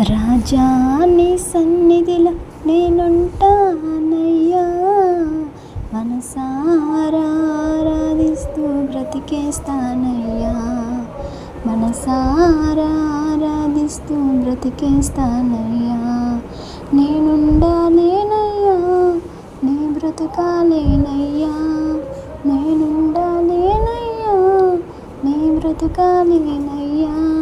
రాజా నీ సన్నిధిలో నేనుంటానయ్యా. మనసారాధిస్తూ బ్రతికేస్తానయ్యా. మనసారాధిస్తూ బ్రతికేస్తానయ్యా. నేనుండాలేనయ్యా నీ బ్రతకాలేనయ్యా. నేనుండాలేనయ్యా నీ బ్రతకాలేనయ్యా.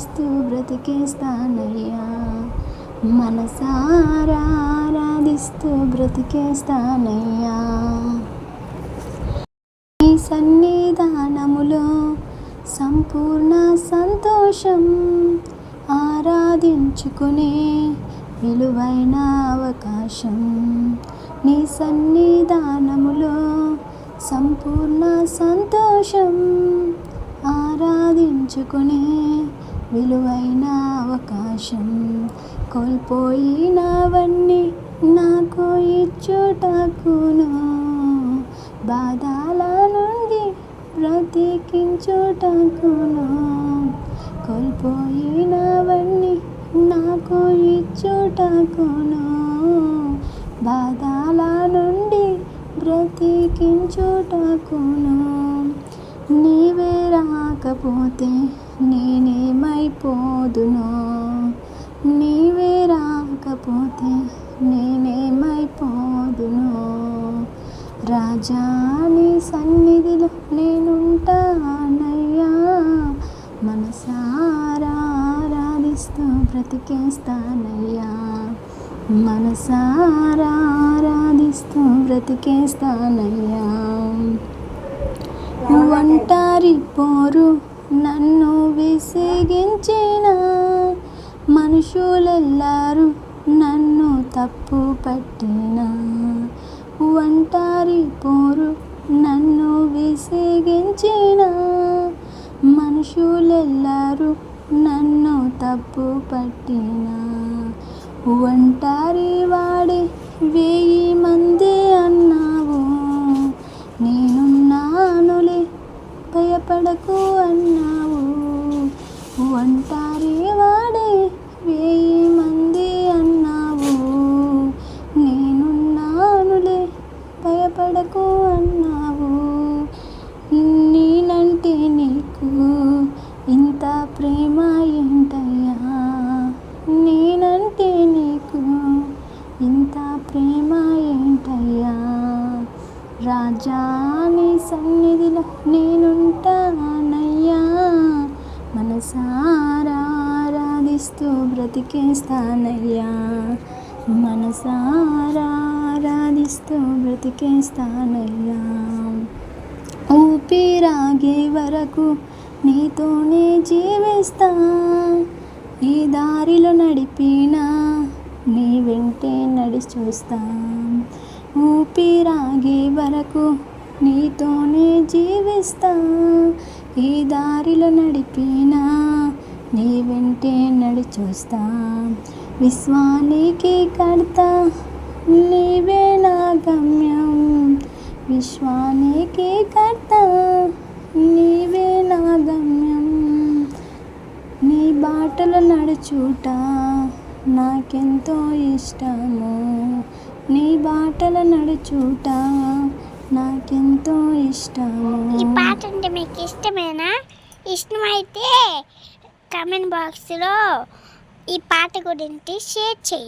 ఆరాధిస్తూ బ్రతికేస్తానయ్యా మనసారా ఆరాధిస్తూ బ్రతికేస్తానయ్యా నీ సన్నిధానములో సంపూర్ణ సంతోషం ఆరాధించుకునే విలువైన అవకాశం. నీ సన్నిధానములో సంపూర్ణ సంతోషం ఆరాధించుకునే విలువైన అవకాశం కోల్పోయినవన్నీ నాకు ఇచ్చుటకును. బాధల నుండి బ్రతికించుటకును. కోల్పోయినవన్నీ నాకు ఇచ్చుటకును. బాధల నుండి బ్రతికించుటకును. నీవే రాకపోతే నేనేమైపోదునో నీవే రాకపోతే నేనేమైపోదునో రాజాని సన్నిధిలో నేనుంటానయ్యా. మనసారా ఆరాధిస్తూ బ్రతికేస్తానయ్యా. మనసారా ఆరాధిస్తూ బ్రతికేస్తానయ్యా. ఒంటారి పోరు నన్ను విసిగించిన మనుషులెల్లారు నన్ను తప్పు పట్టిన. ఒంటారి పోరు నన్ను విసిగించిన మనుషులెల్లారు నన్ను తప్పు పట్టిన. ఒంటారి వాడే ఒంటారి వాడే వేయి మంది అన్నావు. నేనున్నానులే భయపడకు అన్నావు. నేనంటే నీకు ఇంత ప్రేమ ఏంటయ్యా? నేనంటే నీకు ఇంత ప్రేమ ఏంటయ్యా? రాజాని నీ బ్రతికేస్తానయ్యా మనసారాధిస్తూ బ్రతికేస్తానయ్యా ఊపిరాగే వరకు నీతోనే జీవిస్తా. ఈ దారిలో నడిపినా నీ వెంటే నడి చూస్తా. ఊపిరాగే వరకు నీతోనే జీవిస్తా. ఈ దారిలో నడిపినా నీ వెంటే నడిచూస్తా. విశ్వానికి కర్త నీవే నా గమ్యం విశ్వానికి కర్త నీవే నా గమ్యం నీ బాటలు నడుచుట నాకెంతో ఇష్టము. నీ బాటలు నడుచుట నాకెంతో ఇష్టము. ఈ పాట అంటే మీకు ఇష్టమేనా ఇష్టమైతే కామెంట్ బాక్స్లో ఈ పాట గురించి షేర్ చేయండి